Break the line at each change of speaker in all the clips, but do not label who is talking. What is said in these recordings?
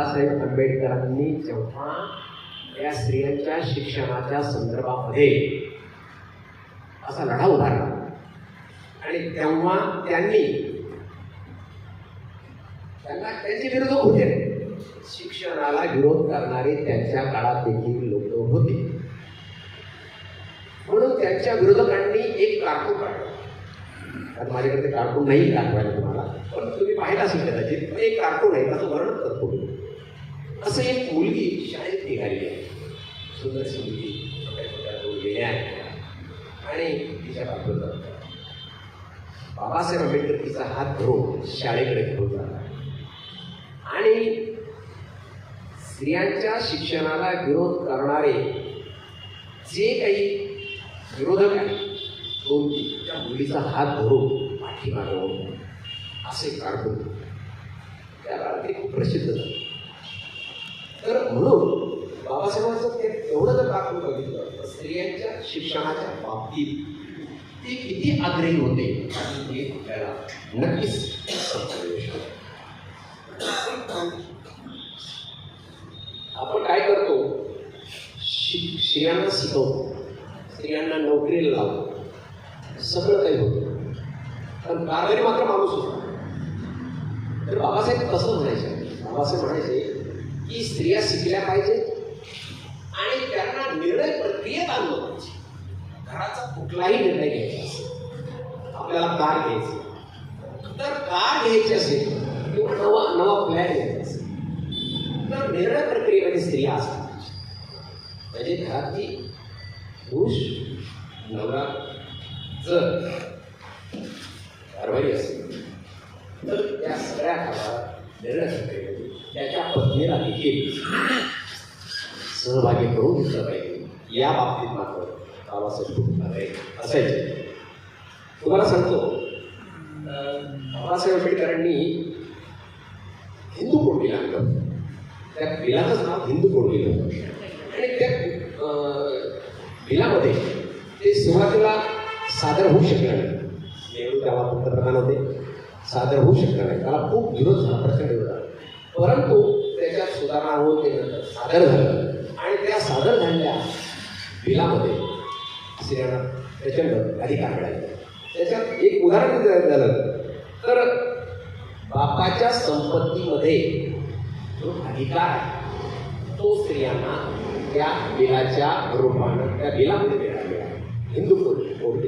बाबासाहेब आंबेडकरांनी जेव्हा या स्त्रियांच्या शिक्षणाच्या संदर्भामध्ये असा लढा उभारला आणि तेव्हा त्यांनी त्यांना त्यांचे विरोधक होते. शिक्षणाला विरोध करणारे त्यांच्या काळात देखील लोक होते. म्हणून त्यांच्या विरोधकांनी एक कारकून काढलं. आता माझ्याकडे ते नाही दाखवायला तुम्हाला. पण तुम्ही पाहिला असेल कदाचित एक कारकून आहे त्याचं वर्णन करतो असं एक मुलगी शाळेत निघाली आहे. सुंदरशी मुलगी छोट्या छोट्या दोन गेल्या आहेत आणि तिच्या बाजूला बाबासाहेब आंबेडकर तिचा हात धरून शाळेकडे घेऊन जाणार आणि स्त्रियांच्या शिक्षणाला विरोध करणारे जे काही विरोधक आहेत दोन त्या मुलीचा हात धरून पाठीमागं असे कार्टून त्या ते खूप प्रसिद्ध झालं. तर म्हणून बाबासाहेबांचं ते एवढं जर दाखवून बघितलं तर स्त्रियांच्या शिक्षणाच्या बाबतीत ते किती आग्रही होते. हे आपल्याला नक्कीच आपण काय करतो? शि- स्त्रियांना शिकवतो. स्त्रियांना नोकरीला लावतो. सगळं काही होतं. पण कारभारी मात्र माणूस होता. तर बाबासाहेब कसं म्हणायचे? बाबासाहेब म्हणायचे की स्त्रिया शिकल्या पाहिजे आणि त्यांना निर्णय प्रक्रियेत आणलं पाहिजे. घराचा कुठलाही निर्णय घ्यायचा असेल आपल्याला कार घ्यायची तर कार घ्यायची असेल किंवा नवा नवा फ्लॅट घ्यायचा असेल तर निर्णय प्रक्रियेमध्ये स्त्रिया असतात म्हणजे घरातली पुरुष नवरा जर कारवाई असेल तर त्या सगळ्या कामात निर्णय त्याच्या पत्नीला देखील सहभागी करून घेतलं पाहिजे. या बाबतीत मात्र बाबासाहेब खूप असायचे. तुम्हाला सांगतो बाबासाहेब आंबेडकरांनी हिंदू कोड बिल आणलं? त्या बिलाचंच नाव हिंदू कोड बिल आणि त्या बिलामध्ये ते सुरुवातीला सादर होऊ शकलं नाही. नेहरू त्याला पंतप्रधान होते. सादर होऊ शकलं नाही. त्याला खूप विरोध झाला प्रचंड विरोध झाला. परंतु त्याच्यात सुधारणा होऊन ते नंतर सादर झालं. आणि त्या सादर झालेल्या बिलामध्ये स्त्रियांना प्रचंड अधिकार मिळाले. त्याच्यात एक उदाहरण जर झालं तर बापाच्या संपत्तीमध्ये जो अधिकार आहे तो स्त्रियांना त्या बिलाच्या रूपानं त्या बिलामध्ये मिळाला हिंदू कोर्ट कोड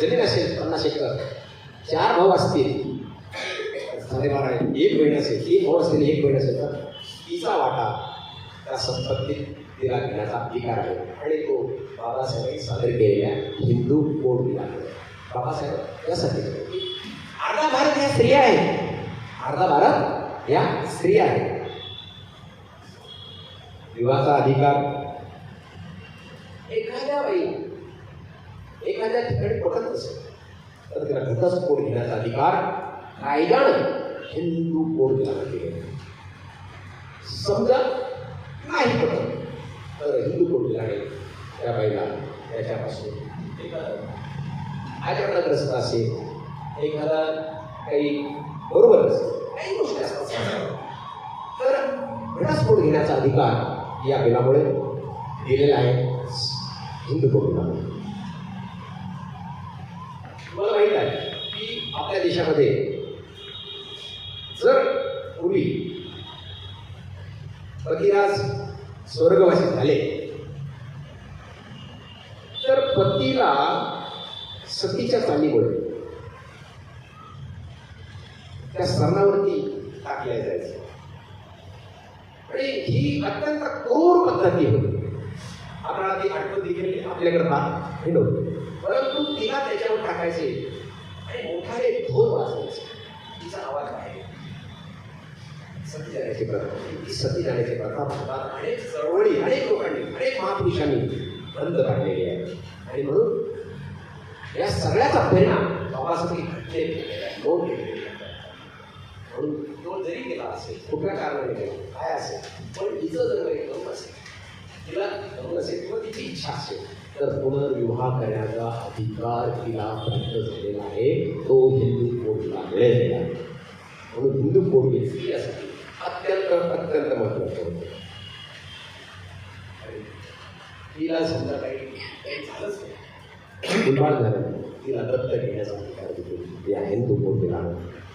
जमीन असेल पन्नास एकर चार भाऊ असतील. साडेबारा एक बहीण असेल एक भाऊ असतील एक बहीण असेल तर तिचा वाटा त्या संपत्तीत तिला घेण्याचा अधिकार आहे. आणि तो बाबासाहेबांनी सादर केलेल्या हिंदू कोड दिला बाबासाहेब यासाठी अर्धा भारत ह्या स्त्रिया आहेत अर्धा भारत या स्त्रिया आहेत विवाहाचा अधिकार. एखाद्या बाई एखाद्या ठिकाणी पटत असेल तर त्याला घटस्फोट घेण्याचा अधिकार कायद्यानं हिंदू कोड दिला आहे. समजा नाही पटत तर हिंदू कोड आहे त्या बाईला त्याच्यापासून एखादा ग्रस्त असेल एखादा काही बरोबर असेल काही गोष्टी असतात. तर घटस्फोट घेण्याचा अधिकार या बिलामुळे दिलेला आहे हिंदू कोर्टाने तुम्हाला आहे. की आपल्या देशामध्ये जर पूर्वी पतिराज स्वर्गवासी झाले तर पतीला सतीच्या चालीमुळे त्या स्तरावरती टाकल्या जायचं. आणि ही अत्यंत क्रूर पद्धती होती. आपल्याला ती आठवण देखील आपल्याकडे राहत परंतु तिला त्याच्यावर टाकायचे आणि मोठाले ढोल वाजवायचे. तिचा आवाज बाहेर सती जाण्याची प्रथा. ही सती जाण्याची प्रथा भारतात अनेक चळवळी अनेक लोकांनी अनेक महापुरुषांनी बंद काढलेली आहे आणि म्हणून या सगळ्याचा परिणाम बाबासाठी घटने दोन म्हणून तो जरी गेला असेल कुठल्या कारणाने गेला काय असेल पण तिचं जर काही करून असेल तिला करून असेल किंवा तिची इच्छा असेल तर पुनर्विवाह करण्याचा अधिकार तिला प्राप्त झालेला आहे. तो हिंदू कोर्टला मिळेल. म्हणून हिंदू पोरगी स्त्रियासाठी अत्यंत अत्यंत महत्वाचं होतं. तिला समजा काही काही झालंच नाही. झालं. तिला दत्त घेण्याचा अधिकार दिले या हिंदू कोर्टीला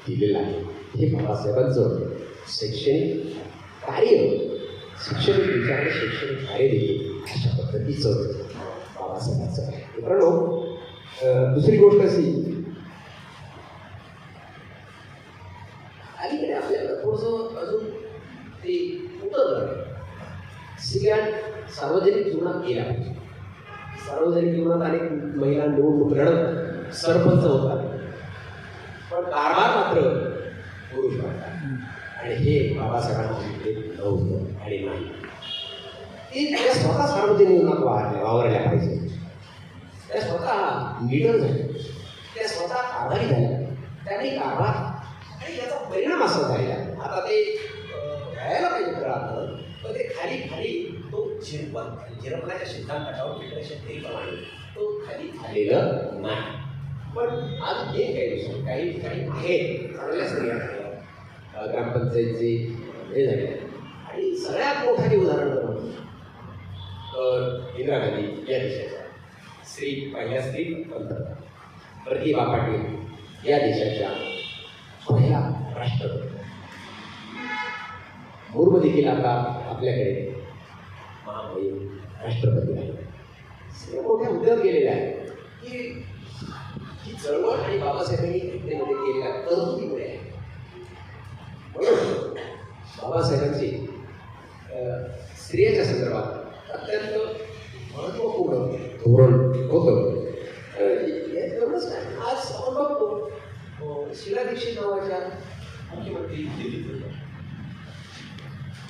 दिलेला आहे. हे बाबासाहेबांचं शैक्षणिक कार्य. शैक्षणिक विचार शैक्षणिक कार्य देखील अशा पद्धतीचं असं आहे मित्रांनो दुसरी गोष्ट अशी. अलीकडे आपल्याला थोडंसं अजून ते उतरलं स्त्रिया सार्वजनिक जीवनात गेल्या सार्वजनिक जीवनात अनेक महिला निवडणूक लढत सरपंच होतात पण कारभार मात्र पुरुष करतात आणि हे बाबासाहेबांना नव्हतं आणि नाही. ते स्वतः सार्वजनिक जीवनात वावरल्या वावरल्या पाहिजे. त्या स्वतः लीडर झाल्या त्या स्वतः आभारी झाल्या त्यांनी कारभार आणि त्याचा परिणाम असा झाला आहे. आता ते गायला व्हायला पाहिजे खरं पण ते खाली खाली तो झिरपण झिरपण्याच्या सिद्धांतावर फिटरेशन प्रमाणे तो खाली झालेला नाही. पण आज हे काही काही ठिकाणी आहेत चांगल्या सगळ्या ग्रामपंचायतचे हे झाले. आणि सगळ्यात मोठं उदाहरण तर इंदिरा गांधी या देशाच्या स्त्री पहिल्या स्त्री पंतप्रधान प्रतिभा पाटील या देशाच्या पहिला राष्ट्रपती. मुर्मू देखील आता आपल्याकडे महामहिम राष्ट्रपती आहे. सर्व मोठे उद्योग केलेले आहेत. की ही चळवळ आणि बाबासाहेबांनी घटनेमध्ये केलेल्या तरतुदीमुळे आहे. म्हणून बाबासाहेबांची स्त्रियाच्या संदर्भात अत्यंत महत्त्वपूर्ण धोरण होतं अं, एवढंच नाही आज आपण बघतो अं, शिला दीक्षित नावाच्या मुख्यमंत्री दिल्लीत होत्या.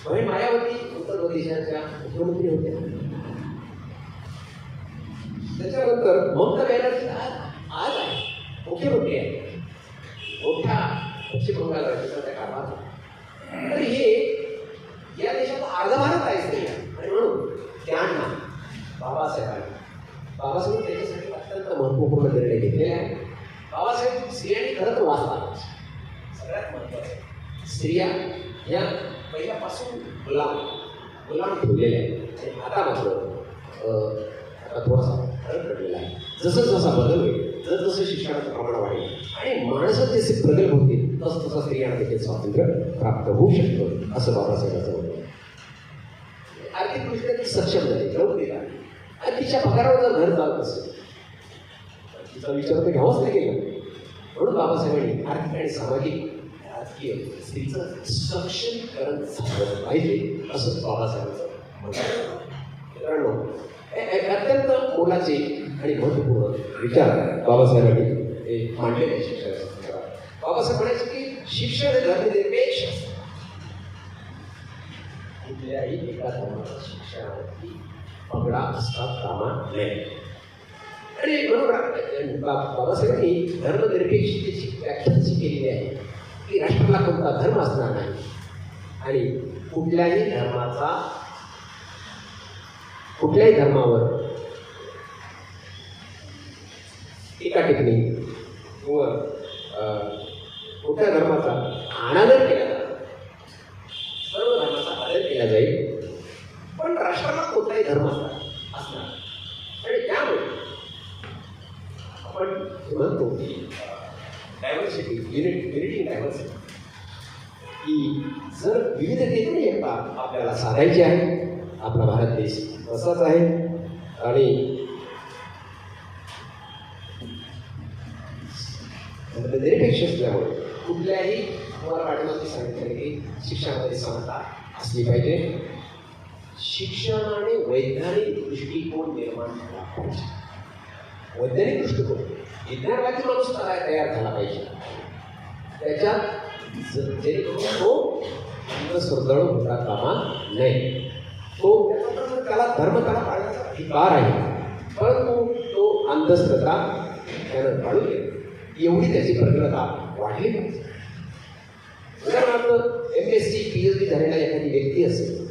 म्हणजे मायावती उत्तर प्रदेशाच्या मुख्यमंत्री होत्या. त्याच्यानंतर ममता बॅनर्जी आज आज आहे. मुख्यमंत्री आहे. मोठ्या पश्चिम बंगाल राज्याचा त्या तर हे या देशाचा अर्धा भारत आहे स्त्रिया आणि म्हणून त्यांना बाबासाहेबांनी बाबासाहेब त्याच्यासाठी अत्यंत महत्त्वपूर्ण निर्णय घेतलेले आहे बाबासाहेब स्त्रियांनी खरं तर वाचला. सगळ्यात महत्त्वाचं स्त्रिया ह्या पहिल्यापासून गुलाम गुलाम ठेवलेल्या आहेत. आणि आता मात्र आता थोडासा फरक पडलेला आहे. जसं जसा बदल होईल जसं जसं शिक्षणाचं प्रमाण वाढेल. आणि माणसं जसे प्रगल्भ होतील तसं तसं स्त्रियांना देखील स्वातंत्र्य प्राप्त होऊ शकतं असं बाबासाहेबांचं म्हणणं आर्थिकदृष्ट्या ती सक्षम झाली नोकरी आणि तिच्या पगारावर जर घर चालत असेल तिचा विचार तर घ्यावाच लागेल ना. म्हणून बाबासाहेबांनी आर्थिक आणि सामाजिक राजकीय स्त्रीचं सक्षमीकरण झालं पाहिजे असं बाबासाहेबांचं म्हणणं मित्रांनो हे- अत्यंत मोलाचे आणि महत्त्वपूर्ण विचार बाबासाहेबांनी हे मांडलेले शिक्षणाच्या संदर्भात. बाबासाहेब म्हणायचे की शिक्षण हे धर्मनिरपेक्ष कुठल्याही एका धर्माचा शिक्षणावरती पगडा असता कामा नये आणि म्हणून बा- बाबासाहेबांनी धर्मनिरपेक्षतेची व्याख्या अशी केलेली आहे? की राष्ट्राला कोणता धर्म असणार नाही. आणि कुठल्याही धर्माचा कुठल्याही धर्मावर टीका टिप्पणी किंवा कुठल्या धर्माचा अनादर केला जातो सर्व धर्माचा आदर केला जाईल पण राष्ट्राला कोणताही धर्म असणार असणार आणि त्यामुळे आपण हे म्हणतो की डायव्हर्सिटी युनिट युनिटी डायव्हर्सिटी की जर विविधतेतून एकता आपल्याला साधायची आहे. आपला भारत देश तसाच आहे. आणि निरपेक्ष असल्यामुळे कुठल्याही तुम्हाला पाठीमागे सांगितलं की शिक्षणामध्ये समता असली पाहिजे. शिक्षणाने वैज्ञानिक दृष्टिकोन निर्माण झाला पाहिजे. वैज्ञानिक दृष्टिकोन विज्ञानाची माणूस तयार झाला पाहिजे. त्याच्यात ज- तो श्रद्धाळू होता कामा नये तो त्याला धर्म त्याला पाळण्याचा अधिकार आहे परंतु तो अंधश्रद्धा त्यानं पाळू नये एवढी त्याची प्रगलता वाढली पाहिजे उदाहरणार्थ M S C P H D झालेला एखादी व्यक्ती असेल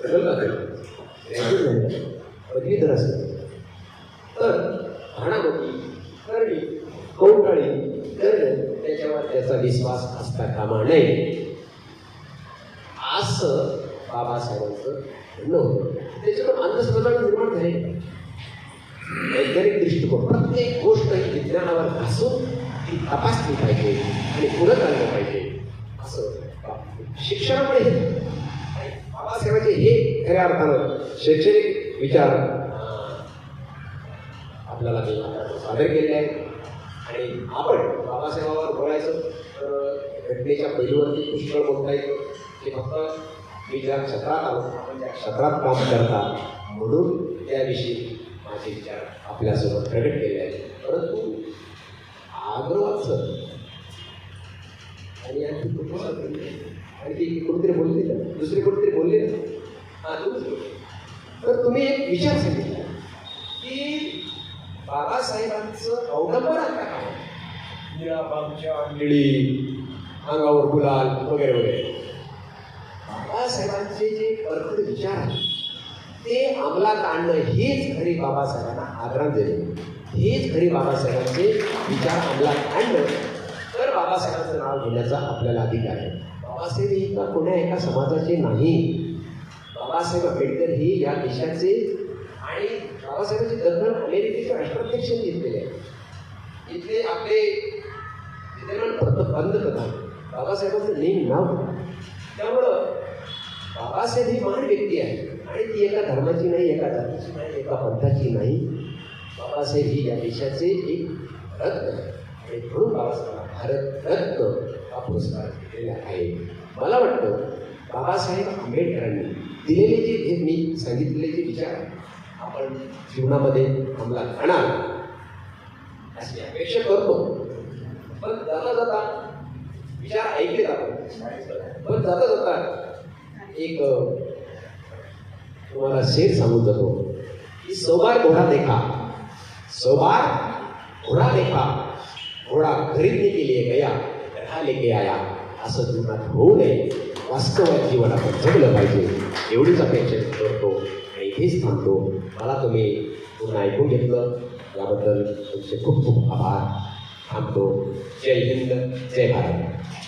प्रगल्भ असेल पदवीधर असेल तर भाणामती करणी कौटाळी कर्ण त्याच्यावर समाजाचा विश्वास असता कामा नये असं बाबासाहेबांचं म्हणणं होतं. त्याच्याकडून अंधश्रद्धा निर्माण झाली. वैज्ञानिक दृष्टिकोन प्रत्येक गोष्ट ही विज्ञानावर घासून ती तपासली पाहिजे आणि पुढं आणलं पाहिजे. असं शिक्षणामुळे बाबासाहेबांचे हे खऱ्या अर्थानं शैक्षणिक विचार आपल्याला सादर केले आहेत आणि आपण बाबासाहेबांवर बोलायचं तर घटनेच्या पैलूवरती पुष्कळ बोलता येतं की फक्त मी ज्या क्षेत्रात आलो आपण ज्या क्षेत्रात काम करता म्हणून त्याविषयी माझे विचार आपल्यासोबत प्रकट केले आहेत. परंतु आग्रहाचं आणि आणखी कुठं आणखी कोणीतरी बोलले ना दुसरे कोणीतरी बोलले ना हां तर तुम्ही एक विचार सांगितला की बाबासाहेबांचं अवलंबन आता काय निळी अंगावर गुलाल वगैरे वगैरे. बाबासाहेबांचे जे परखड विचार आहेत ते अंमलात आणणं हेच खरी बाबासाहेबांना आदरांजली हेच खरी बाबासाहेबांचे विचार अंमलात आणणं तर बाबासाहेबांचं नाव घेण्याचा आपल्याला अधिकार आहे. बाबासाहेब ही का कोण्या एका समाजाचे नाही. बाबासाहेब आंबेडकर ही या देशाचे आणि बाबासाहेबांचे दखल अमेरिकेचे राष्ट्राध्यक्ष घेतलेले आहे इथले आपले विद्यमान पंत- पंतप्रधान बाबासाहेबांचं नेम नाव त्यामुळं बाबासाहेब ही महान व्यक्ती आहे. आणि ती एका धर्माची नाही एका जातीची नाही एका पंथाची नाही. बाबासाहेब ही या देशाचे एक रत्न आहे. आणि म्हणून बाबासाहेब भारत रत्न हा पुरस्कार दिलेला आहे. मला वाटतं बाबासाहेब आंबेडकरांनी दिलेले जे हे मी सांगितलेले जे विचार आपण जीवनामध्ये अंमलात आणाल अशी अपेक्षा करतो. पण जाता जाता विचार ऐकले जातो पण जाता जाता एक तुम्हाला शेर सांगून जातो की सोबार घोडा देखा. सोबार घोडा देखा. घोडा खरीदने के लिए गया गधा लेके आया. असं जीवनात होऊ नये. वास्तवात जीवन आपण जगलं पाहिजे. एवढीच अपेक्षा करतो. आणि इथेच थांबतो. मला तुम्ही पुन्हा ऐकून घेतलं. याबद्दल तुमचे खूप खूप आभार. थांबतो जय हिंद जय भारत